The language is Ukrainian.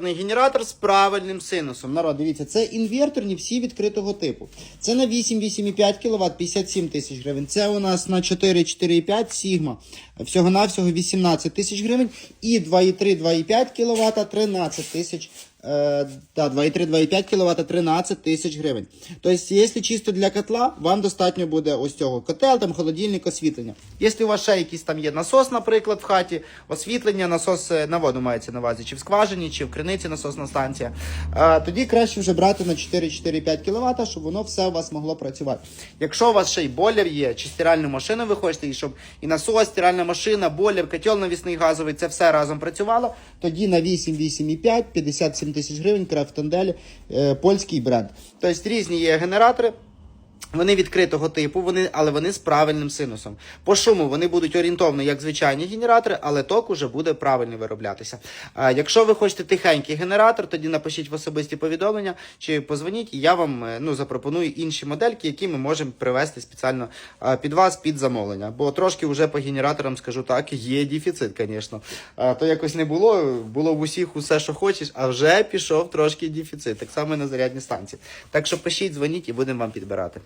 Генератор з правильним синусом. Народ, дивіться, це інверторні всі відкритого типу. це на 8-8,5 кВт 57 тисяч гривень. Це у нас на 4,4,5 Сігма. Всього-навсього 18 тисяч гривень. І 2,3-2,5 кВт 13 тисяч Е, да, 2,3-2,5 кВт 13 тисяч гривень. Тобто, якщо чисто для котла, вам достатньо буде ось цього котел, там холодильник, освітлення. Якщо у вас ще якийсь там є насос, наприклад, в хаті, освітлення, насос е, на воду мається на увазі, чи в скважині, чи в криниці насосна станція, е, тоді краще вже брати на 4-4,5 кВт, щоб воно все у вас могло працювати. Якщо у вас ще й бойлер є, чи стиральну машину ви хочете, і щоб і насос, стиральна машина, бойлер, котел навісний газовий, це все разом працювало, тоді на 8-8,5, 57 тисяч гривень, Крафтондель, е, польський бренд. Тобто різні є генератори. Вони відкритого типу, вони, але вони з правильним синусом. По шуму вони будуть орієнтовно як звичайні генератори, але ток уже буде правильно вироблятися. А, якщо ви хочете тихенький генератор, тоді напишіть в особисті повідомлення чи позвоніть, і я вам е, ну, запропоную інші модельки, які ми можемо привезти спеціально під вас під замовлення. Бо трошки вже по генераторам скажу так, є дефіцит, звісно. То якось не було, було в усіх усе, що хочеш, а вже пішов трошки дефіцит. Так само і на зарядні станції. Так що пишіть, дзвоніть і будемо вам підбирати.